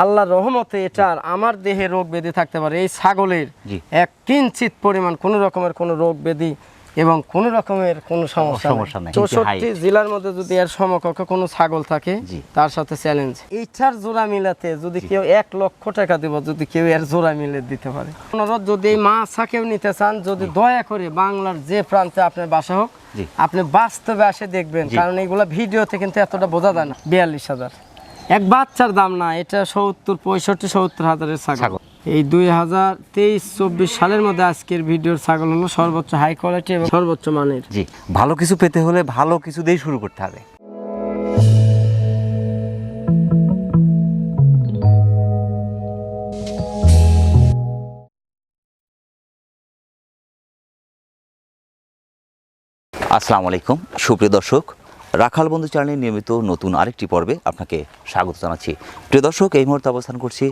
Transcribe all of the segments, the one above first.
আল্লাহর রহমতে এটার আমার দেহে রোগ ব্যাধি থাকতে পারে। এই ছাগলের এক কিঞ্চিত পরিমাণ কোনো রকমের কোনো রোগ ব্যাধি এবং কোনো রকমের কোনো সমস্যা সমস্যা নাই, নাই চৌষট্টি জেলার মধ্যে যদি এর সমকক্ষ কোনো ছাগল থাকে তার সাথে চ্যালেঞ্জ এইটার জোড়া মিলাতে যদি কেউ এক লক্ষ টাকা দেব যদি কেউ এর জোড়া মিলে দিতে পারে। অনুরোধ যদি এই মাছা কেউ নিতে চান যদি দয়া করে বাংলার যে প্রান্তে আপনার বাসা হোক আপনি বাস্তবে আসে দেখবেন। কারণ এইগুলা ভিডিওতে কিন্তু এতটা বোঝা যায় না বিয়াল্লিশ হাজার। এক বাচ্চার দাম না এটা সত্তর পঁয়ষট্টি সত্তর হাজারের ছাগল। এই দুই হাজার তেইশ চব্বিশ সালের মধ্যে আজকের ভিডিওর ছাগল হলো সর্বোচ্চ হাই কোয়ালিটি এবং সর্বোচ্চ মানের। জি ভালো কিছু পেতে হলে ভালো কিছু দিয়েই শুরু করতে হবে। আসসালামু আলাইকুম সুপ্রিয় দর্শক রাখাল বন্ধু চ্যানেলের নিয়মিত নতুন আরেকটি পর্বে আপনাকে স্বাগত জানাচ্ছি। প্রিয় দর্শক, এই মুহূর্তে অবস্থান করছি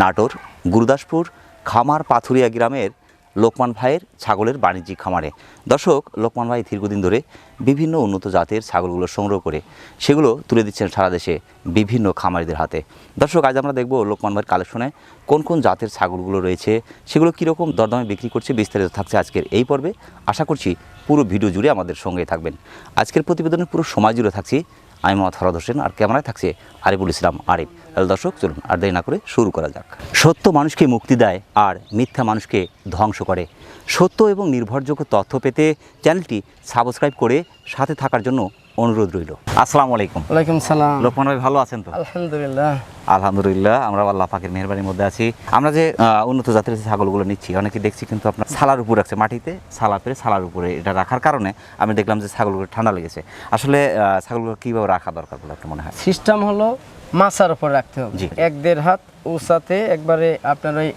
নাটোর, গুরুদাসপুর, খামার পাথুরিয়া গ্রামের লোকমান ভাইয়ের ছাগলের বাণিজ্যিক খামারে। দর্শক, লোকমান ভাই দীর্ঘদিন ধরে বিভিন্ন উন্নত জাতের ছাগলগুলো সংগ্রহ করে, সেগুলো তুলে দিচ্ছেন সারা দেশে বিভিন্ন খামারিদের হাতে। দর্শক, আজ আমরা দেখব লোকমান ভাইয়ের কালেকশনে কোন কোন জাতের ছাগলগুলো রয়েছে, সেগুলো কীরকম দরদামে বিক্রি করছে, বিস্তারিত থাকছে আজকের এই পর্বে। আশা করছি পুরো ভিডিও জুড়ে আমাদের সঙ্গে থাকবেন। আজকের প্রতিবেদনে পুরো সময় জুড়ে থাকছি, আমি মোহাম্মদ ফরাদ হোসেন, আর ক্যামেরায় থাকছে আরিফুল ইসলাম, আরিফ। তাহলে দর্শক, চলুন আর দেরি না করে শুরু করা যাক। সত্য মানুষকে মুক্তি দেয় আর মিথ্যা মানুষকে ধ্বংস করে। সত্য এবং নির্ভরযোগ্য তথ্য পেতে চ্যানেলটি সাবস্ক্রাইব করে সাথে থাকার জন্য অনুরোধ রইল। আসসালামু আলাইকুম। ওয়ালাইকুম সালাম। লোকমান ভাই ভালো আছেন তো? আলহামদুলিল্লাহ। আলহামদুলিল্লাহ আমরা আল্লাহ পাকের মেহরবানির মধ্যে আছি। আমরা যে উন্নত জাতের ছাগলগুলো নিচ্ছি অনেকে দেখছি কিন্তু আপনার সালার উপর রাখছে। মাটিতে সালা পেরে সালার উপরে এটা রাখার কারণে আমি দেখলাম যে ছাগলগুলো ঠান্ডা লেগেছে। আসলে ছাগলগুলো কীভাবে রাখা দরকার বলে আপনার মনে হয়? সিস্টেম হলো মাছার উপর রাখতে হবে। এক দেড় হাত উঁচাতে একবারে আপনার ওই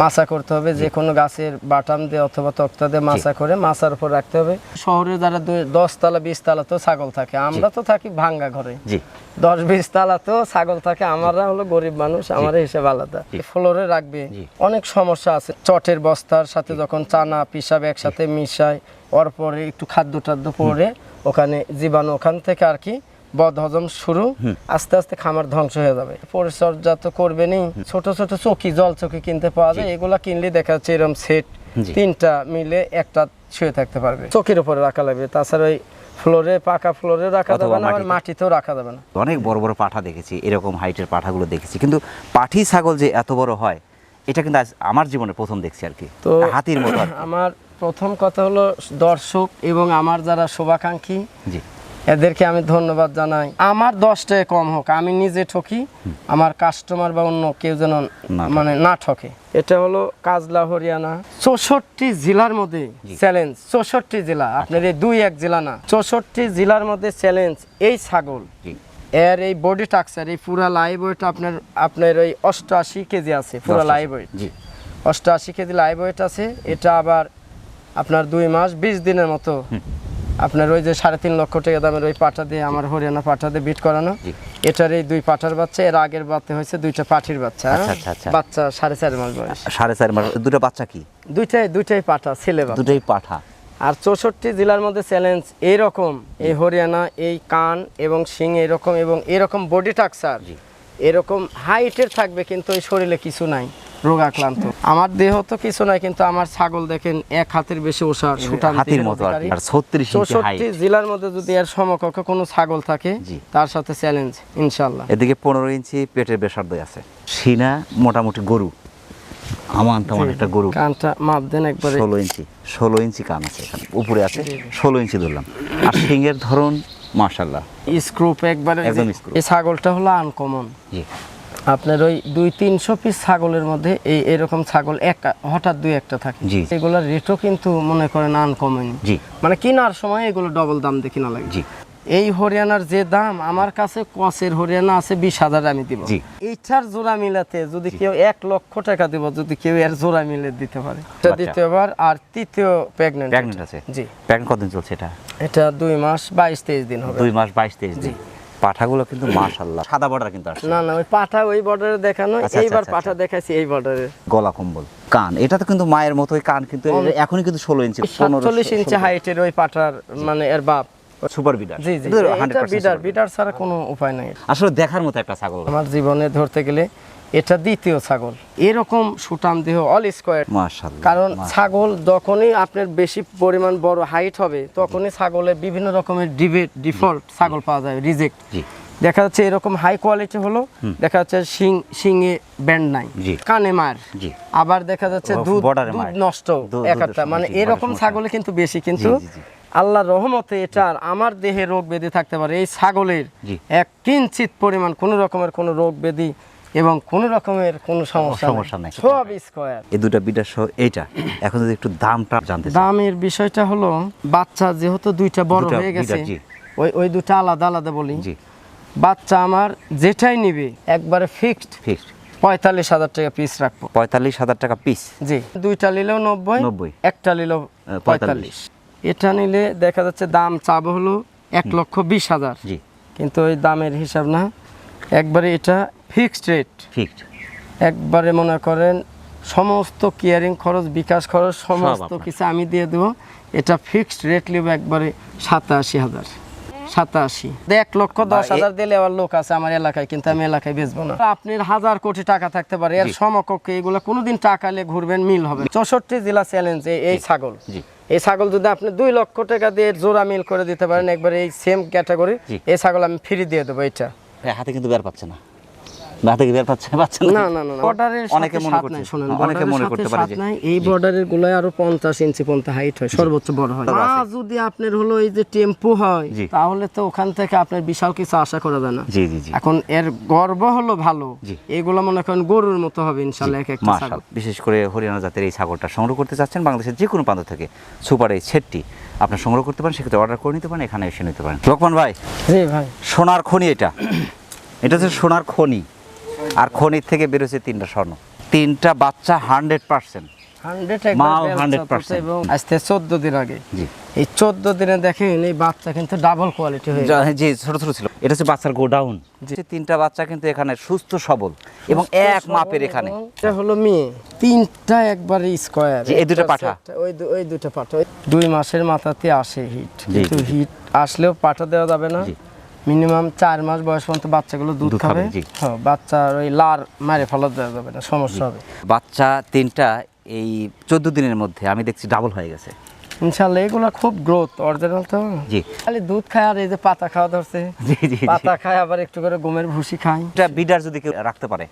মাছা করতে হবে যে কোনো গাছের বাটাম দিয়ে অথবা তক্তা দিয়ে মাছা করে মাছার উপর রাখতে হবে। শহরে যারা দশ তালা বিশ তালা তো ছাগল থাকে আমরা তো থাকি ভাঙ্গা ঘরে। দশ বিশ তালা তো ছাগল থাকে আমরা হলো গরিব মানুষ আমার হিসেব আলাদা। ফ্লোরে রাখবে অনেক সমস্যা আছে। চটের বস্তার সাথে যখন চানা পিসাব একসাথে মিশায় ওর পরে একটু খাদ্য টাদ্য পরে ওখানে জীবাণু ওখান থেকে আর কি বদ হজম শুরু আস্তে আস্তে খামার ধ্বংস হয়ে যাবে। পরিচর্যা তো করবেনই। ছোট ছোট চকি জল চকি কিনতে পাওয়া যায়। এগুলা কিনলে দেখা যাচ্ছে এরকম সেট তিনটা মিলে একটা শুয়ে থাকতে পারবে। চকির উপরে রাখা লাগবে। তাছাড়া ওই ফ্লোরে পাকা ফ্লোরে রাখা যাবে না মাটিতে। মাটিতেও রাখা যাবে না। অনেক বড় বড় পাঠা দেখেছি এরকম হাইটের পাঠাগুলো দেখেছি। কিন্তু পাঠি ছাগল যে এত বড় হয় এটা কিন্তু আজ আমার জীবনে প্রথম দেখছি আর কি। তো হাতির মতো আমার প্রথম কথা হলো দর্শক এবং আমার যারা শুভাকাঙ্ক্ষী এদেরকে আমি ধন্যবাদ জানাই। আমার দশ টাকা কম হোক আমি নিজে ঠকি আমার কাস্টমার বা অন্য কেউ যেন মানে না ঠকে। এটা হলো কাজলা হরিয়ানা। চৌষট্টি জেলার মধ্যে চ্যালেঞ্জ চৌষট্টি জেলা। আপনার এই দুই এক জেলা না। চৌষট্টি জেলার মধ্যে চ্যালেঞ্জ এই ছাগল। এর এই বডি টাক্সার এই পুরা লাইভ ওয়েট আপনার আপনার ওই অষ্টআশি কেজি আছে পুরা লাইভ ওয়েট অষ্টআশি কেজি লাইভ ওয়েট আছে এটা আবার আপনার দুই মাস বিশ দিনের মতো আপনার ওই যে সাড়ে তিন লক্ষ টাকা দামের ওই পাটা দিয়ে আমার হরিয়ানা পাটা দিয়ে বিট করানো। এটার এই দুই পাটার বাচ্চা এর আগের বাচ্চা হয়েছে দুইটা পাঠির বাচ্চা হ্যাঁ? আচ্ছা, আচ্ছা, আচ্ছা। বাচ্চা সাড়ে চার মাস বয়স। সাড়ে চার মাস দুটো বাচ্চা কি? দুইটাই দুইটাই পাঠা ছেলে দুটোই পাঠা। আর চৌষট্টি জেলার মধ্যে চ্যালেঞ্জ এইরকম এই হরিয়ানা এই কান এবং শিং এরকম এবং এরকম বডি টাক্সার এরকম হাইটের থাকবে কিন্তু ওই শরীরে কিছু নাই। রোগাক্রান্ত আমার দেহ তো কিছু নাই কিন্তু আমার ছাগল দেখেন এক হাতের বেশি ওষার হাতির মতো আর কি অধিকারী। আর ছত্রিশ ইঞ্চি হাইট চৌষট্টি জেলার মধ্যে যদি এর সমকক্ষ কোনো ছাগল থাকে তার সাথে চ্যালেঞ্জ ইনশাল্লাহ এদিকে পনেরো ইঞ্চি পেটের বেসার্ধ আছে। সিনা মোটামুটি গরু। আমান তেমন একটা গরু। কানটা মাপ দেন একবারে। ষোলো ইঞ্চি ষোলো ইঞ্চি কান আছে এখানে উপরে আছে ষোলো ইঞ্চি ধরলাম। আর সিংয়ের ধরন মার্শাল্লাহ স্ক্রুপ একবারে। এই ছাগলটা হলো আনকমন জি। আপনার ওই দুই তিনশো পিস ছাগলের মধ্যে এই এরকম ছাগল এক হঠাৎ দুই একটা থাকে। জি। এগুলোর রেটও কিন্তু মনে করেন আনকমন জি। মানে কেনার সময় এগুলো ডবল দাম দিয়ে কিনা লাগে। জি। এই হরিয়ানার যে দাম আমার কাছে কসের হরিয়ানা আছে বিশ হাজার আমি দিব। এইটার জোড়া মিলাতে যদি কেউ এক লক্ষ টাকা দিব যদি কেউ এর জোড়া মিলে দিতে পারে। এটা দ্বিতীয়বার আর তৃতীয় প্রেগনেন্ট আছে। জি। প্রেগনেন্ট কতদিন চলছে এটা? এটা দুই মাস বাইশ তেইশ দিন হবে। দুই মাস বাইশ তেইশ দিন। পাঠাগুলো কিন্তু মাশাআল্লাহ। সাদা বর্ডার কিন্তু আসছে। না না ওই পাঠা ওই বর্ডারে দেখানো আচ্ছা, আচ্ছা, এইবার আচ্ছা, পাঠা দেখাইছি এই বর্ডারে। গলা কম্বল। কান এটা তো কিন্তু মায়ের মতোই কান কিন্তু এখনই কিন্তু ষোলো ইঞ্চি সাতচল্লিশ ইঞ্চি হাইটের ওই পাঠার মানে এর বাপ। সুপার বিডার। জি জি এটা বিডার। বিডার ছাড়া কোনো উপায় নাই। আসলে দেখার মতো একটা ছাগল। আমার জীবনে ধরতে গেলে এটা দ্বিতীয় ছাগল। এরকম সুটাম দেহ অল স্কোয়ার মাশাআল্লাহ কারণ ছাগল যখনই আপনার বেশি পরিমাণ বড় হাইট হবে তখনই ছাগলে বিভিন্ন রকমের ডিবেট ডিফল্ট ছাগল পাওয়া যায় রিজেক্ট জি। দেখা যাচ্ছে এরকম হাই কোয়ালিটি হলো দেখা যাচ্ছে শিং শিঙে ব্যান্ড নাই জি। কানে মার। জি। আবার দেখা যাচ্ছে দুধ দুধ নষ্ট একটা। মানে এরকম ছাগলে কিন্তু বেশি কিন্তু জি, জি। আল্লাহর রহমতে এটা আর আমার দেহে রোগ ব্যাধি থাকতে পারে। এই ছাগলের এক কিঞ্চিত পরিমাণ কোনো রকমের কোনো রোগ ব্যাধি এবং কোনো রকমের কোনো সমস্যা সমস্যা নাই। সব স্কোয়ার এই দুটা বিটার সহ এইটা। এখন যদি একটু দামটা জানতে দামের বিষয়টা হলো বাচ্চা যেহেতু দুইটা বড় হয়ে গেছে। ওই ওই দুটা আলাদা আলাদা বলি। জি। বাচ্চা আমার যেটাই নিবে একবারে ফিক্সড ফিক্সড পঁয়তাল্লিশ হাজার টাকা পিস রাখব। পঁয়তাল্লিশ হাজার টাকা পিস জি। দুইটা নিলেও নব্বই নব্বই। একটা নিলেও পঁয়তাল্লিশ। পঁয়তাল্লিশ। এটা নিলে দেখা যাচ্ছে দাম চাবো হলো এক লক্ষ বিশ হাজার। জি। কিন্তু ওই দামের হিসাব না একবারে এটা ফিক্সড রেট। ফিক্সড। একবারে মনে করেন সমস্ত কেয়ারিং খরচ বিকাশ খরচ সমস্ত কিছু আমি দিয়ে দেবো। এটা ফিক্সড রেট নেব একবারে সাতাশি হাজার। সাতাশি। এক লক্ষ দশ হাজার দিলে আবার লোক আছে আমার এলাকায় কিন্তু আমি এলাকায় বেচবো না। আপনার হাজার কোটি টাকা থাকতে পারে এর সমকক্ষে এগুলো কোনোদিন টাকা নিয়ে ঘুরবেন মিল হবে। চৌষট্টি জেলা চ্যালেঞ্জ এই ছাগল। এই ছাগল যদি আপনি দুই লক্ষ টাকা দিয়ে জোড়া মিল করে দিতে পারেন একবার এই সেম ক্যাটাগরি এই ছাগল আমি ফ্রি দিয়ে দেবো এটা। হাতে কিন্তু বের পাচ্ছে না। হাতে কি বের পাচ্ছে পাচ্ছে না? না না বর্ডারের অনেকে মনে শুনেন অনেকে মনে করতে পারে যে এই বর্ডারের গুলোয় আরও পঞ্চাশ ইঞ্চি পর্যন্ত হাইট হয় সর্বোচ্চ বড় হয়। যদি আপনার হলো এই যে টেম্পো হয়। তাহলে তো ওখান থেকে আপনার বিশাল কিছু আশা করা যায় না। জি জি জি। এখন এর গর্ব হলো ভালো। এগুলো মনে করেন গরুর মতো হবে ইনশাল্লাহ এক একটা ছাগল। মাশাল বিশেষ করে হরিয়ানা জাতের এই ছাগলটা সংগ্রহ করতে চাচ্ছেন বাংলাদেশের যে কোনো প্রান্ত থেকে। সুপার এই সেটটি আপনার সংগ্রহ করতে পারেন সেক্ষেত্রে অর্ডার করে নিতে পারেন এখানে এসে নিতে পারেন। লোকমান ভাই জি ভাই। সোনার খনি এটা। এটা হচ্ছে সোনার খনি। আর খনির থেকে বেরোছে তিনটা স্বর্ণ। তিনটা বাচ্চা হান্ড্রেড পার্সেন্ট হান্ড্রেড মাও 100% এবং আজকে চোদ্দ দিন আগে। এই চোদ্দ দিনে দেখেন এই বাচ্চা কিন্তু ডাবল কোয়ালিটি হয়ে জি ছোট ছোট ছিল। এটা হচ্ছে বাচ্চার গোডাউন। তিনটা বাচ্চা কিন্তু এখানে সুস্থ সবল এবং এক মাপের এখানে। এটা হলো মেয়ে। তিনটা একবারে স্কোয়ার এই দুটো পাঠা? ওই ওই দুটো পাঠা। দুই মাসের মাথাতে আসে হিট কিন্তু। হিট আসলেও পাঠা দেওয়া যাবে না। মিনিমাম চার মাস বয়স পর্যন্ত বাচ্চাগুলো দুধ খাবে, হ্যাঁ বাচ্চার ওই লার মারে ফেলা দেওয়া যাবে না সমস্যা হবে। বাচ্চা তিনটা এই চোদ্দ দিনের মধ্যে আমি দেখছি ডাবল হয়ে গেছে। ইনশাল্লাহ এগুলো খুব গ্রোথ অরিজিনাল তো। জি। খালি দুধ খায় আর এই যে পাতা খাওয়া ধরছে। জি জি জি। পাতা খায় আবার একটু করে গমের ভুসি খায়। এটা বিডার যদি কেউ রাখতে পারে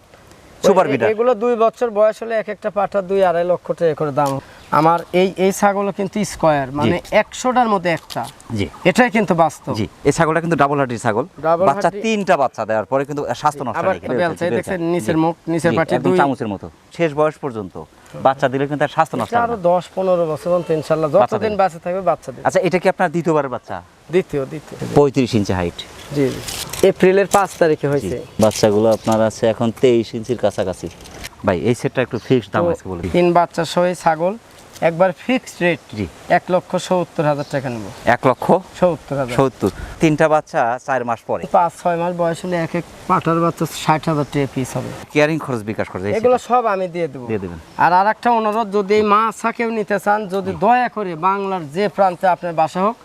সুপার বিডার এগুলো দুই বছর বয়স হলে এক একটা পাঠা দুই আড়াই লক্ষ টাকা করে দাম। আমার এই এই ছাগলও কিন্তু স্কোয়ার মানে একশোটার মধ্যে একটা। জি। এটাই কিন্তু বাস্তব। জি এই ছাগলটা কিন্তু ডাবল হার্টির ছাগল। বাচ্চা তিনটা বাচ্চা দেওয়ার পরে কিন্তু স্বাস্থ্য নষ্ট। এই বেলচা। নিচের মুখ, নিচের পাটি দুই- চামচের মতো শেষ বয়স পর্যন্ত। বাচ্চা দিলে কিন্তু তার স্বাস্থ্য নষ্ট আরও না। দশ পনেরো বছর পর্যন্ত ইনশাল্লাহ যতদিন। বাঁচে থাকবে বাচ্চা দেবে। আচ্ছা এটা কি আপনার দ্বিতীয়বারের বাচ্চা? দ্বিতীয় দ্বিতীয়। পঁয়ত্রিশ ইঞ্চি হাইট জি জি। এপ্রিলের পাঁচ তারিখে হয়েছে। বাচ্চাগুলো আপনার আছে এখন তেইশ ইঞ্চির কাছাকাছি। ভাই এই সেটটা একটু ফিক্সড দাম আছে বলে তিন বাচ্চা সহ ছাগল। একবার ফিক্সড রেট জি এক লক্ষ সত্তর হাজার টাকা নেব। এক লক্ষ সত্তর হাজার। সত্তর। তিনটা বাচ্চা চার মাস পরে? পাঁচ ছয় মাস বয়স হলে এক এক পাটার বাচ্চা ষাট হাজার টাকা পিস হবে। কেয়ারিং খরচ বিকাশ করে এগুলো সব আমি দিয়ে দেবো। দিয়ে দেবেন। আর আর একটা অনুরোধ যদি এই মাছা কেউ নিতে চান যদি দয়া করে বাংলার যে প্রান্তে আপনার বাসা হোক।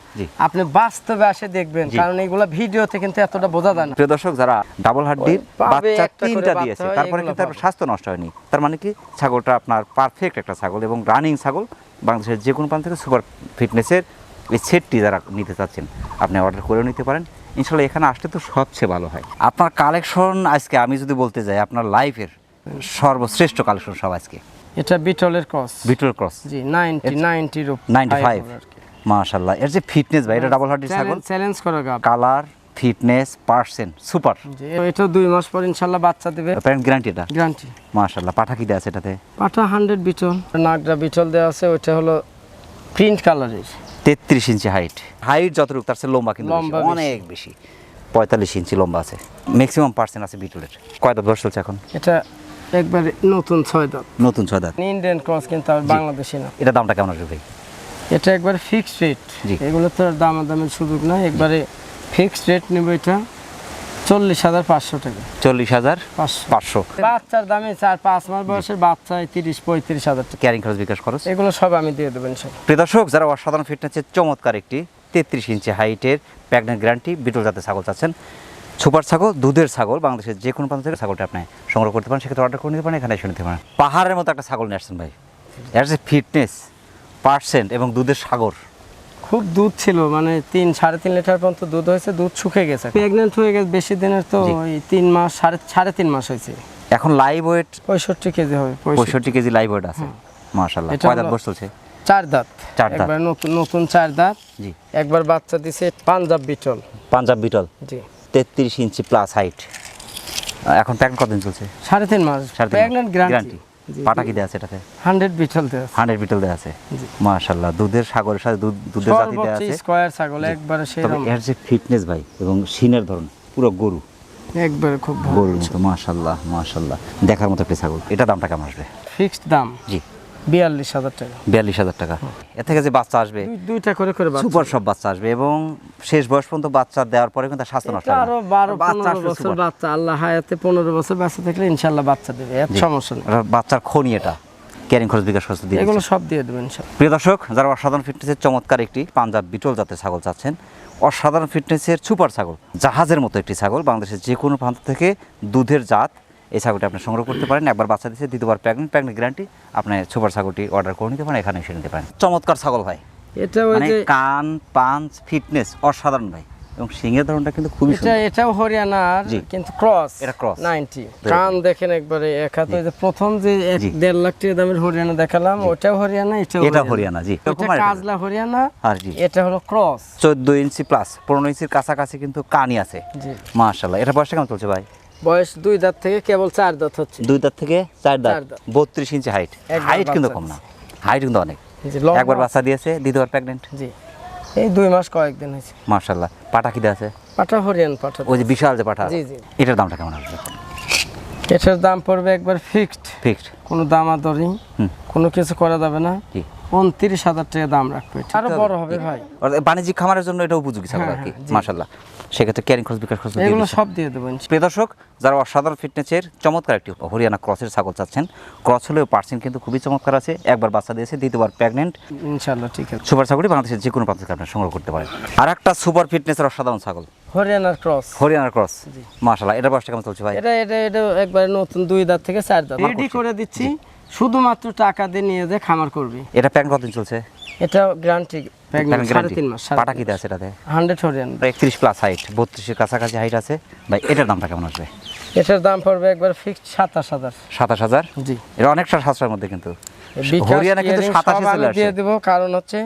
আপনি বাস্তবে আসে দেখবেন। কারণ এগুলো ভিডিওতে কিন্তু এতটা বোঝা যায় না। প্রিয় দর্শক যারা ডাবল হাড্ডির বাচ্চা তিনটা দিয়েছে তারপরে কিন্তু তার স্বাস্থ্য নষ্ট হয়নি। তার মানে কি? ছাগলটা আপনার পারফেক্ট একটা ছাগল এবং রানিং ছাগল। বাংলাদেশের যে কোনো প্রান্ত থেকে সুপার ফিটনেসের এই সেটটি যারা নিতে চাচ্ছেন আপনি অর্ডার করেও নিতে পারেন। ইনশাল্লাহ এখানে আসলে তো সবচেয়ে ভালো হয়। আপনার কালেকশন আজকে আমি যদি বলতে যাই আপনার লাইফের সর্বশ্রেষ্ঠ কালেকশন সব আজকে। এটা বিটলের ক্রস বিটল ক্রস জি নাইনটি নাইনটির নাইনটি ফাইভ মাশাল্লাহ এর যে ফিটনেস ভাই এটা ডাবল হার্ডির ছাগল? চ্যালেঞ্জ করা গাব কালার ফিটনেস পার্সেন্ট সুপার এটা দুই মাস পর ইনশাল্লাহ বাচ্চা দিবে। প্যারেন্ট গ্যারান্টি এটা? গ্যারান্টি মাশাল্লাহ পাঠা কি দেওয়া আছে এটাতে? পাটা হান্ড্রেড বিটল। নাগরা বিটল দেওয়া আছে ওইটা হলো প্রিন্ট কালারের তেত্রিশ ইঞ্চি হাইট হাইট যতটুকু তার চেয়ে লম্বা কিন্তু অনেক বেশি। পঁয়তাল্লিশ ইঞ্চি লম্বা আছে। ম্যাক্সিমাম পার্সেন্ট আছে বিটুলের। কয় দাঁত বয়স চলছে এখন? এটা একবারে নতুন ছয় দাঁত। নতুন ছয় দাঁত। ইন্ডিয়ান ক্রস কিন্তু বাংলাদেশি না। এটা দামটা কেমন আসবে ভাই? এটা একবার ফিক্সড রেট। এগুলো তো আর দামাদামের সুযোগ নাই। একবারে ফিক্সড রেট নেব এটা চল্লিশ হাজার পাঁচশো টাকা। চল্লিশ হাজার পাঁচশো। বাচ্চার দামে চার পাঁচ মাস বয়সের বাচ্চায় তিরিশ পঁয়ত্রিশ হাজার টাকা। ক্যারিং খরচ বিকাশ খরচ? এগুলো সব আমি দিয়ে দেবেন সব প্রিয় দর্শক যারা অসাধারণ ফিটনেসের চমৎকার একটি তেত্রিশ ইঞ্চি হাইটের প্যাগনেট গ্যারান্টি বিটল জাতের ছাগল চাচ্ছেন। সুপার ছাগল দুধের ছাগল বাংলাদেশের যে কোনো প্রান্ত থেকে ছাগলটা আপনি সংগ্রহ করতে পারেন। সেক্ষেত্রে অর্ডার করে নিতে পারেন এখানে এসে নিতে পারেন। পাহাড়ের মতো একটা ছাগল নিয়ে আসছেন ভাই। এর যে ফিটনেস পার্সেন্ট এবং দুধের সাগর? খুব দুধ ছিল মানে তিন সাড়ে তিন লিটার পর্যন্ত দুধ হয়েছে দুধ শুকে গেছে প্রেগনেন্ট হয়ে গেছে বেশি দিনের তো ওই তিন মাস সাড়ে সাড়ে তিন মাস হয়েছে। এখন লাইভ ওয়েট পঁয়ষট্টি কেজি হবে পঁয়ষট্টি। কেজি লাইভ ওয়েট আছে। মাশাল্লাহ কয় দাঁত চলছে চার দাঁত। চার দাঁত। একবার নতুন নতুন চার দাঁত। জি। একবার বাচ্চা দিছে পাঞ্জাব বিটল। পাঞ্জাব বিটল? জি। তেত্রিশ ইঞ্চি প্লাস হাইট এখন প্যাকেট কতদিন চলছে? সাড়ে তিন মাস। Pregnant guarantee. পাটা কি আছে এটাতে? হান্ড্রেড বিটল দেওয়া আছে। হান্ড্রেড বিটল দেওয়া আছে? জি। মাশাল্লাহ দুধের সাগরের সাথে দুধ দুধের জাতি আছে। স্কয়ার ছাগল একবারে তবে সেরকম এর যে ফিটনেস ভাই এবং সিনের ধরন পুরো গরু। একবারে খুব ভালো গরুর মতো মাশাআল্লাহ মাশাল্লাহ দেখার মতো একটা ছাগল। এটা দামটা কেমন আসবে? ফিক্সড দাম। জি। বিয়াল্লিশ হাজার টাকা। বিয়াল্লিশ হাজার টাকা। এর থেকে যে বাচ্চা আসবে দুইটা করে করে সুপার সব বাচ্চা আসবে এবং শেষ বয়স পর্যন্ত বাচ্চা দেওয়ার পরে কিন্তু স্বাস্থ্য নষ্ট আরও বারো পনেরো বছর বাচ্চা আল্লাহ হায়াতে পনেরো বছর বাচ্চা থাকলে ইনশাল্লাহ বাচ্চা দেবে সমস্যা নেই। বাচ্চার খনি এটা। ক্যারিং খরচ বিকাশ খরচ দিয়ে এগুলো সব দিয়ে দেবেন প্রিয় দর্শক যারা অসাধারণ ফিটনেসের চমৎকার একটি পাঞ্জাব বিটল জাতের ছাগল চাচ্ছেন অসাধারণ ফিটনেসের সুপার ছাগল জাহাজের মতো একটি ছাগল বাংলাদেশের যে কোনো প্রান্ত থেকে দুধের জাত এই ছাগলটি আপনি সংগ্রহ করতে পারেন। একবার বাচ্চা দিচ্ছে দ্বিতীয়বার প্রেগনেন্ট প্রেগনেন্ট গ্যারান্টি আপনি সুপার ছাগলটি অর্ডার করে নিতে পারেন এখানে এসে নিতে পারেন। চমৎকার ছাগল ভাই। এটা মানে কান পাঞ্চ ফিটনেস অসাধারণ ভাই। এবং সিংহের ধরনটা কিন্তু খুবই এটা এটাও হরিয়ানার কিন্তু ক্রস এটা cross। নাইনটি কান দেখেন একবারে এক হাতে ওই যে প্রথম যে এক জি। দেড় লাখ টাকা দামের হরিয়ানা দেখালাম ওটাও হরিয়ানা এটাও এটা হরিয়ানা। জি। এটা কাজলা হরিয়ানা আর জি। এটা হলো ক্রস চোদ্দ ইঞ্চি প্লাস পনেরো ইঞ্চির কাছাকাছি কিন্তু কানই আছে। জি। মাশাল্লাহ এটা বয়সটা কেমন চলছে ভাই? বয়স দুই দাঁত থেকে কেবল চার দাঁত হচ্ছে। দুই দাঁত থেকে চার দাঁত। বত্রিশ ইঞ্চি হাইট হাইট কিন্তু কম না। হাইট কিন্তু অনেক। একবার বাচ্চা দিয়েছে দ্বিতীয়বার প্রেগনেন্ট জি। এই দুই মাস কয়েকদিন হয়েছে। মার্শাল্লাহ পাটা কি আছে? পাঠা হরিয়ান পাঠা ওই যে বিশাল যে পাটা। জি, জি। এটার দামটা কেমন আসবে এটার দাম পড়বে একবার ফিক্সড ফিক্সড কোনো দামাদরি। হুম। কোনো কিছু করা যাবে না। জি। উনত্রিশ হাজার টাকা দাম রাখবে আরও বড় হবে ভাই। বাণিজ্যিক খামারের জন্য এটা উপযোগী ছাগল হ্যাঁ, আর কি হ্যাঁ, সেক্ষেত্রে ক্যারিং খরচ বিকাশ খরচ এগুলো সব দিয়ে দেবো ইনশাল্লাহ। প্রিয় দর্শক যারা অসাধারণ ফিটনেসের চমৎকার একটি হরিয়ানা ক্রসের ছাগল চাচ্ছেন ক্রস হলেও পার্সেন্ট কিন্তু খুবই চমৎকার আছে। একবার বাচ্চা দিয়েছে দ্বিতীয়বার প্রেগনেন্ট ইনশাল্লাহ ঠিক আছে। সুপার ছাগলটি বাংলাদেশের যে কোনো প্রান্ত থেকে আপনি সংগ্রহ করতে পারেন। আর একটা সুপার ফিটনেসের অসাধারণ ছাগল। হরিয়ানার ক্রস। হরিয়ানার ক্রস মাশাল্লাহ এটা বয়সটা কেমন চলছে ভাই? এটা এটা এটা একবার নতুন দুই দাঁত থেকে চার দাঁত। রেডি করে দিচ্ছি। শুধুমাত্র টাকা দিয়ে নিয়ে যে খামার করবি। এটা প্যান কতদিন চলছে? এটা গ্যারান্টি প্যান সাড়ে তিন মাস পাটা আছে এটাতে? হান্ড্রেড হরিয়ান। একত্রিশ প্লাস হাইট বত্রিশের কাছাকাছি হাইট আছে। ভাই এটার দামটা কেমন আসবে? এটার দাম পড়বে একবার ফিক্সড সাতাশ হাজার। সাতাশ হাজার? জি। এটা অনেকটা মধ্যে কিন্তু। হরিয়ানা কিন্তু সাতাশে চলে আসে দিয়ে দেবো কারণ হচ্ছে।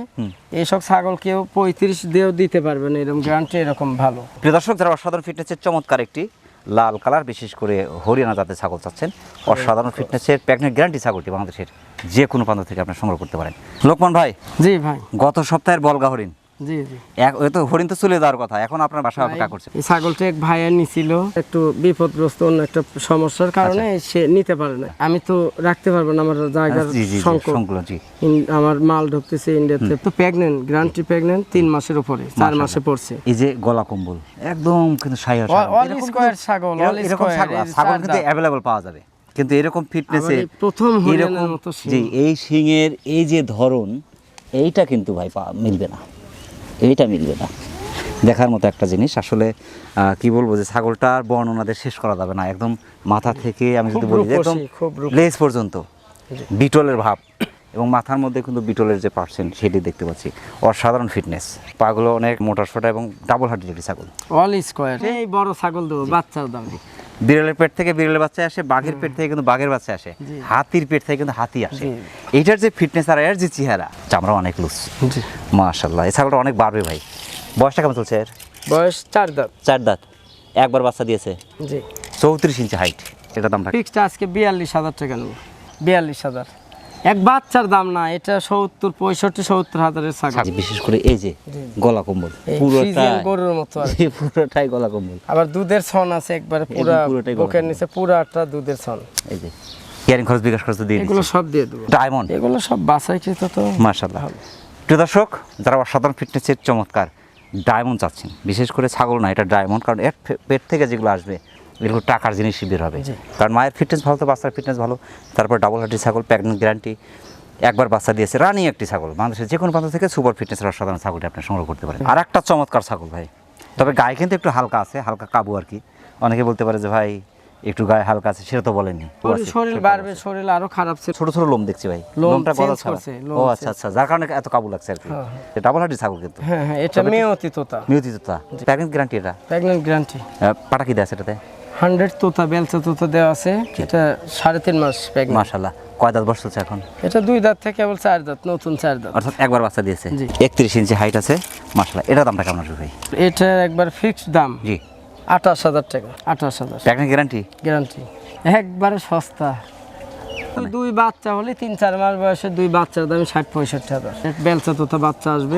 এইসব ছাগল কেউ পঁয়ত্রিশ দিয়েও দিতে পারবে না এরকম গ্যারান্টি এরকম ভালো। প্রিয় দর্শক যারা অসাধারণ ফিটনেসের চমৎকার একটি লাল কালার বিশেষ করে হরিয়ানা জাতের ছাগল চাচ্ছেন। অসাধারণ ফিটনেসের প্যাকনেট গ্যারান্টি ছাগলটি বাংলাদেশের যে কোনো প্রান্ত থেকে আপনি সংগ্রহ করতে পারেন। লোকমান ভাই জি ভাই। গত সপ্তাহের বলগা হরিণ জি জি। তো হরিণ তো চলে যাওয়ার কথা এখন আপনার বাসা অপেক্ষা করছে। এই ছাগলটা এক ভাইয়া নিছিল একটু বিপদগ্রস্ত অন্য একটা সমস্যার কারণে সে নিতে পারে না। আমি তো রাখতে পারব না আমার জায়গার আচ্ছা। সংকট। আমার মাল ঢুকতেছে ইন্ডিয়াতে। তো প্রেগনেন্ট গ্রান্টি প্রেগনেন্ট তিন মাসের উপরে চার মাসে পড়ছে। এই যে গলা কম্বল একদম কিন্তু সাইয়া ছাগল, ছাগল কিন্তু। পাওয়া যাবে। কিন্তু এরকম ফিটনেসে প্রথম। যে এই এই যে ধরন এইটা কিন্তু ভাই মিলবে না। এইটা মিলবে না। দেখার মতো একটা জিনিস। আসলে কি বলব যে ছাগলটার বর্ণনাদের শেষ করা যাবে না। একদম মাথা থেকে আমি যদি বলি একদম লেজ পর্যন্ত। বিটলের ভাব। এবং মাথার মধ্যে কিন্তু বিটলের যে পার্সেন্ট সেটি দেখতে পাচ্ছি। অসাধারণ ফিটনেস পাগুলো অনেক মোটা সোটা এবং ডাবল হার্টের একটি ছাগল। অল স্কোয়ার এই বড় ছাগল দেবো বাচ্চার দাম। বিড়ালের পেট থেকে বিড়ালের বাচ্চা আসে বাঘের পেট থেকে কিন্তু বাঘের বাচ্চা আসে হাতির পেট থেকে কিন্তু হাতি আসে। এইটার যে ফিটনেস আর এর যে চেহারা চামড়া অনেক লুজ জি। মাশাল্লাহ এই ছাগলটা অনেক বাড়বে ভাই। বয়সটা কেমন চলছে এর? বয়স চার দাঁত। চার দাঁত। একবার বাচ্চা দিয়েছে। জি। চৌত্রিশ ইঞ্চি হাইট এটা দামটা ফিক্সড আজকে বিয়াল্লিশ হাজার টাকা নেব। বিয়াল্লিশ হাজার। এক বাচ্চার দাম না এটা সত্তর পঁয়ষট্টি সত্তর হাজারের ছাগল। বিশেষ করে এই যে গলা কম্বল গরুর মতো পুরোটাই গলা কম্বল। আবার দুধের ছন আছে একবারে পুরা। বুকের নিচে পুরাটা দুধের ছন। এই যে ক্যারিং খরচ বিকাশ খরচ দিয়ে এগুলো সব দিয়ে দেবো। ডায়মন্ড। এগুলো সব বাছাইকৃত তো। মার্শাল্লাহ প্রিয় দর্শক যারা ফিটনেসের চমৎকার ডায়মন্ড চাচ্ছেন। বিশেষ করে ছাগল না এটা ডায়মন্ড কারণ এর পেট থেকে যেগুলো আসবে এগুলো টাকার জিনিসই বের হবে। কারণ মায়ের ফিটনেস ভালো তো বাচ্চার ফিটনেস ভালো। তারপর ডাবল হার্টি ছাগল প্রেগনেন্ট গ্যারান্টি একবার বাচ্চা দিয়েছে রানিং একটি ছাগল। বাংলাদেশের যে কোনো প্রান্ত থেকে সুপার ফিটনেসের অসাধারণ ছাগলটি আপনি সংগ্রহ করতে পারেন। আর একটা চমৎকার ছাগল ভাই। তবে গায়ে কিন্তু একটু হালকা আছে হালকা কাবু আর কি। অনেকে বলতে পারে যে ভাই একটু গায়ে হালকা আছে সেটা তো বলেনি শরীর- শরীর বাড়বে শরীর আরও খারাপ ছিল। ছোট ছোট লোম দেখছি ভাই। লোম লোমটা গলা ছাড়া। ও আচ্ছা আচ্ছা যার কারণে এত কাবু লাগছে আর কি। হ্যাঁ, ডাবল হাড্ডি ছাগল কিন্তু। হ্যাঁ হ্যাঁ এটা মেয়তি তোতা প্যাকেট গ্যারান্টি এটা। প্রেগনেন্ট গ্যারান্টি পাটা কি দেয় সেটাতে হান্ড্রেড তোতা বেলচা তোতা দেওয়া আছে এটা সাড়ে তিন মাস প্যাক মাসাল্লাহ কয় দাঁত চলছে এখন? এটা দুই দাঁত থেকে কেবল চার দাঁত নতুন চার দাঁত। অর্থাৎ একবার বাচ্চা দিয়েছে। জি। একত্রিশ ইঞ্চি হাইট আছে। মাসাল্লাহ এটা দামটা কেমন আসবে ভাই? এটা একবার ফিক্সড দাম। জি। আঠাশ হাজার টাকা। আঠাশ হাজার। গ্যারান্টি গ্যারান্টি একবারে সস্তা। দুই বাচ্চা হলে তিন চার মাস বয়সে দুই বাচ্চার দাম ষাট পঁয়ষট্টি হাজার। বেলচা তোতা বাচ্চা আসবে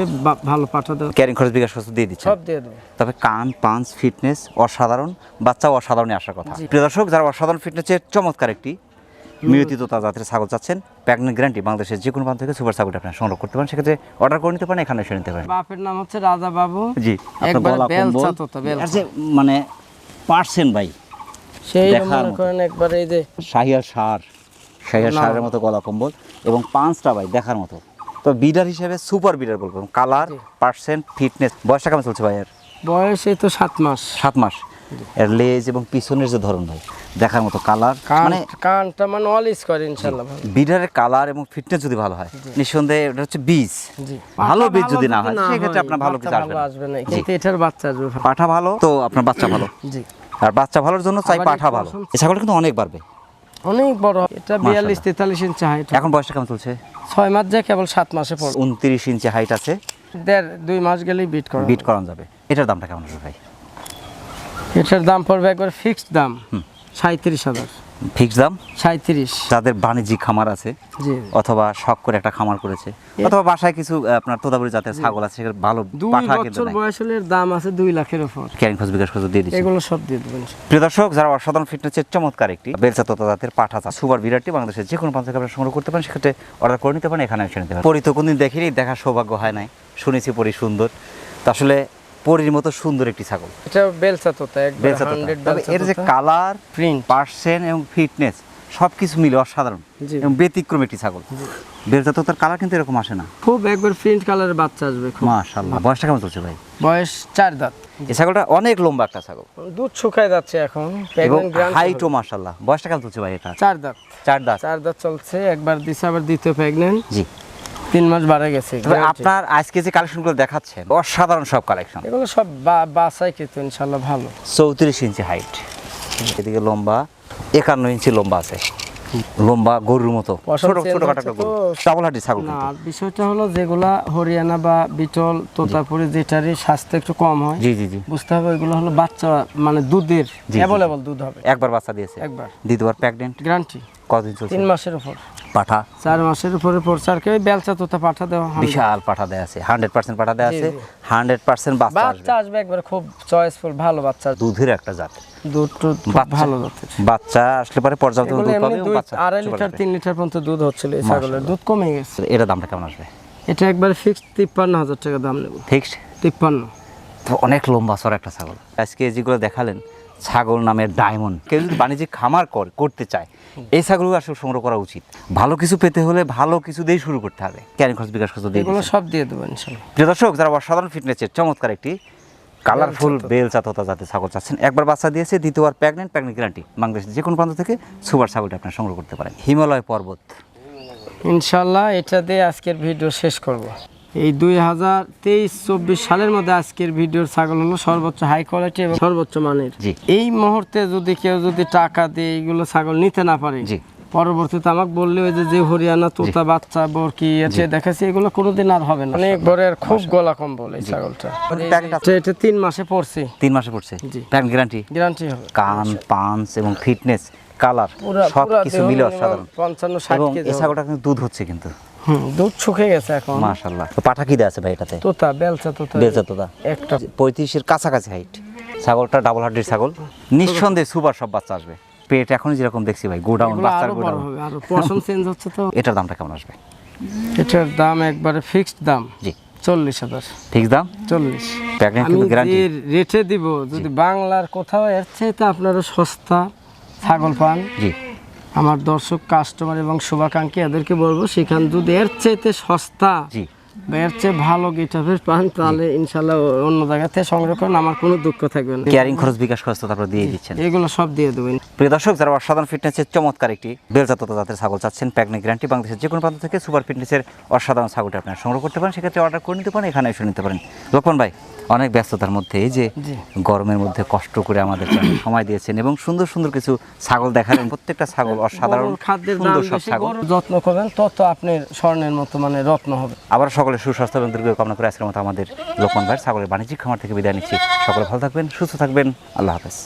ভালো পাঠা দেওয়া। ক্যারিং খরচ বিকাশ খরচ দিয়ে দিচ্ছে সব দিয়ে দেবো। তবে কান পাঞ্চ ফিটনেস অসাধারণ বাচ্চা অসাধারণই আসার কথা। প্রিয় দর্শক যারা অসাধারণ ফিটনেসের চমৎকার একটি মিয়তিত জাতের ছাগল চাচ্ছেন প্যাগনেট গ্যারান্টি বাংলাদেশের যে কোনো প্রান্ত থেকে সুপার ছাগলটা আপনারা সংগ্রহ করতে পারেন। সেক্ষেত্রে অর্ডার করে নিতে পারেন এখানে এসে নিতে পারেন। বাপের নাম হচ্ছে রাজা বাবু। জি মানে পার্সেন্ট ভাই সেই মনে করেন একবার এই যে শাহিয়ার সার। সারের মতো গলা কম্বল এবং পাঁচটা ভাই দেখার মতো। তো বিডার হিসেবে সুপার বিডার বলব। কালার পার্সেন্ট ফিটনেস বয়সটা কেমন চলছে ভাই এর বয়স এই তো সাত মাস। সাত মাস। এর লেজ এবং পিছনের যে ধরন ভাই দেখার মতো কালার মানে কানটা মানে অলিস করে ইনশাল্লাহ ভালো বিডারের কালার এবং ফিটনেস যদি ভালো হয় নিঃসন্দেহে এটা হচ্ছে বীজ। ভালো বীজ যদি না হয় সেক্ষেত্রে আপনার ভালো আসবে না। কিন্তু এটার বাচ্চা আসবে পাঠা ভালো? তো আপনার বাচ্চা ভালো। জি। আর বাচ্চা ভালোর জন্য চাই পাঠা ভালো। এই ছাগলটা কিন্তু অনেক বাড়বে। অনেক বড়। এটা বিয়াল্লিশ তেতাল্লিশ ইঞ্চি হাইট এখন বয়সটা কেমন চলছে? ছয় মাস যায় কেবল সাত মাসে পর উনত্রিশ ইঞ্চি হাইট আছে। দেড় দুই মাস গেলেই বিট করা বিট করানো যাবে। এটার দামটা কেমন আসবে ভাই? এটার দাম পড়বে একবার ফিক্সড দাম। সাঁত্রিশ হাজার। ফিক্স দাম? সাঁত্রিশ যাদের বাণিজ্যিক খামার আছে জি। অথবা শখ করে একটা খামার করেছে অথবা বাসায় কিছু আপনার তোতাপুরি জাতের ছাগল আছে সেগুলো ভালো দুই পাঠা কিন্তু বছর নাই। বয়স হলে দাম আছে দুই লাখের উপর। ক্যারিং খোঁজ বিকাশ খোঁজ দিয়ে দিচ্ছে। এগুলো সব দিয়ে দেবেন। প্রিয় দর্শক যারা অসাধারণ ফিটনেসের চমৎকার একটি বেলচা তোতা জাতের পাঠা চা সুপার বিরাটটি বাংলাদেশের যে কোনো প্রান্ত থেকে আপনারা সংগ্রহ করতে পারেন সেক্ষেত্রে অর্ডার করে নিতে পারেন এখানে এসে নিতে পারেন পরি তো কোনদিন দেখিনি দেখার সৌভাগ্য হয় নাই। শুনেছি পরি সুন্দর। তো আসলে পরির মতো সুন্দর একটি ছাগল। এটা বেলচা তোতা তোতা। তবে এর যে কালার প্রিন্ট পার্সেন্ট এবং ফিটনেস সব কিছু মিলে অসাধারণ এবং ব্যতিক্রম একটি ছাগল। বেলচা তোতার কালার কিন্তু এরকম আসে না। খুব একবার প্রিন্ট কালারের বাচ্চা আসবে খুব। মাশাল্লাহ বয়সটা কেমন চলছে ভাই? বয়স চার দাঁত। এই ছাগলটা অনেক লম্বা একটা ছাগল। দুধ শুকায় যাচ্ছে এখন এবং হাইটও মাশাল্লাহ বয়সটা কেমন চলছে ভাই এটা? চার দাঁত। চার দাঁত। চার দাঁত চলছে একবার দিছে আবার দ্বিতীয় প্রেগনেন্ট জি। তিন মাস বাড়ে গেছে আপনার আজকে যে কালেকশনগুলো দেখাচ্ছেন অসাধারণ সব কালেকশন। এগুলো সব বা- বাছাই কিন্তু ইনশাল্লাহ ভালো। চৌত্রিশ ইঞ্চি হাইট এদিকে লম্বা একান্ন ইঞ্চি লম্বা আছে। লম্বা গরুর মতো। ছোট ছোট কাটা গরু। হাড্ডি ছাগল বিষয়টা হলো যেগুলা হরিয়ানা বা বিটল তোতাপুরি যেটারই স্বাস্থ্য একটু কম হয় জি জি জি। বুঝতে হবে ওইগুলো হলো বাচ্চা মানে দুধের। অ্যাভেলেবল দুধ হবে। একবার বাচ্চা দিয়েছে। একবার। দ্বিতীয়বার প্রেগনেন্ট গ্যারান্টি কতদিন চলছে? তিন মাসের উপর। পাঠা। চার মাসের উপরে বেলচা তোতা পাঠা দেওয়া বিশাল পাঠা দেয়া আছে হান্ড্রেড পার্সেন্ট পাঠা জি, আছে হান্ড্রেড পার্সেন্ট বাচ্চা আসবে। বাচ্চা আসবে একবার খুব চয়েসফুল ভালো বাচ্চা। দুধের একটা জাত। দুধ বাচ্চা- ভালো বাচ্চা আসলে পরে পর্যাপ্ত দুধ পাবে আড়াই লিটার তিন লিটার পর্যন্ত দুধ হচ্ছিল এই ছাগলের। দুধ কমে গেছে। এটা দামটা কেমন আসবে? এটা একবার ফিক্সড তিপ্পান্ন হাজার টাকা দাম নেব। ফিক্সড তিপ্পান্ন। অনেক লম্বা সর একটা ছাগল। আজকে যেগুলো দেখালেন ছাগল নামের ডায়মন্ড। কেউ যদি বাণিজ্যিক খামার কর করতে চায় এই ছাগলগুলো আসলে সংগ্রহ করা উচিত। ভালো কিছু পেতে হলে ভালো কিছু দিয়ে শুরু করতে হবে। ক্যারিং খরচ বিকাশ খরচ দিয়ে এগুলো সব দিয়ে দেবো প্রিয় দর্শক যারা অসাধারণ ফিটনেসের চমৎকার একটি কালারফুল বেল চাততা যাতে ছাগল চাচ্ছেন একবার বাচ্চা দিয়েছে দ্বিতীয়বার প্রেগনেন্ট প্রেগনেন্ট গ্যারান্টি বাংলাদেশের যে কোনো প্রান্ত থেকে সুপার ছাগলটা আপনার সংগ্রহ করতে পারেন। হিমালয় পর্বত। ইনশাল্লাহ এটা দিয়ে আজকের ভিডিও শেষ করব। এই দুই হাজার তেইশ চব্বিশ সালের মধ্যে আজকের ভিডিওর ছাগল হলো সর্বোচ্চ হাই কোয়ালিটি এবং সর্বোচ্চ মানের। এই মুহূর্তে যদি কেউ যদি টাকা দিয়ে এইগুলো ছাগল নিতে না পারে পরবর্তীতে আমাকে বললে ওই যে হরিয়ানা তোতা বাচ্চা বরকি আছে দেখাচ্ছি এগুলো কোনোদিন আর হবে না। অনেক বড় খুব গলা কম্বল এই ছাগলটা। এটা- এটা তিন মাসে পড়ছে। তিন মাসে পড়ছে? জি। গ্যারান্টি গ্যারান্টি হবে। কান পাঞ্চ এবং ফিটনেস কালার সব কিছু মিলে অসাধারণ। পঞ্চান্ন ষাট এবং কেজি এই ছাগলটা কিন্তু দুধ হচ্ছে কিন্তু। হুম, দুধ শুকিয়ে গেছে এখন। মাশাল্লাহ তো পাঠা কি দেওয়া আছে ভাই এটাতে? তোতা বেলচা তোতা। বেলচা তোতা। একটা পঁয়ত্রিশের কাছাকাছি হাইট ছাগলটা ডাবল হাড্ডির ছাগল। নিঃসন্দেহে সুপার সব বাচ্চা আসবে। পেট এখনই যেরকম দেখছি ভাই গোডাউন বাচ্চার আরও গোডাউন। আরও পশম চেঞ্জ হচ্ছে তো। এটার দামটা কেমন আসবে? এটার দাম একবারে ফিক্সড দাম। জি। চল্লিশ হাজার। ফিক্স দাম? চল্লিশ। আমি যে রেটে দিব যদি বাংলার কোথাও এর চাইতে আপনারা সস্তা ছাগল পান জি। আমার দর্শক কাস্টমার এবং শুভাকাঙ্ক্ষী এদেরকে বলব সেখান দুধের চাইতে সস্তা জি। এর চেয়ে ভালো গিটারের পান তাহলে ইনশাল্লাহ অন্য জায়গা থেকে সংগ্রহ করেন আমার কোনো দুঃখ থাকবে না। কেয়ারিং খরচ বিকাশ খরচ তারপর দিয়ে দিচ্ছেন। এগুলো সব দিয়ে দেবেন প্রিয় দর্শক যারা অসাধারণ ফিটনেসের চমৎকার একটি বেলজাত জাতের ছাগল চাচ্ছেন প্যাকনি গ্যারান্টি বাংলাদেশের যে কোনো প্রান্ত থেকে সুপার ফিটনেসের অসাধারণ ছাগলটা আপনারা সংগ্রহ করতে পারেন সেক্ষেত্রে অর্ডার করে নিতে পারেন এখানে এসে নিতে পারেন। লোকমান ভাই অনেক ব্যস্ততার মধ্যে এই যে গরমের মধ্যে কষ্ট করে আমাদের সময় দিয়েছেন এবং সুন্দর সুন্দর কিছু ছাগল দেখালেন। প্রত্যেকটা ছাগল অসাধারণ খাদ্যের সুন্দর সব ছাগল। যত্ন করবেন তত আপনার স্বর্ণের মতো মানে রত্ন হবে। আবার সকলের সুস্বাস্থ্য এবং দীর্ঘ কামনা করে আজকের মতো আমাদের লোকমান ভাই ছাগলের বাণিজ্যিক খামার থেকে বিদায় নিচ্ছি। সকলে ভালো থাকবেন, সুস্থ থাকবেন। আল্লাহ হাফেজ।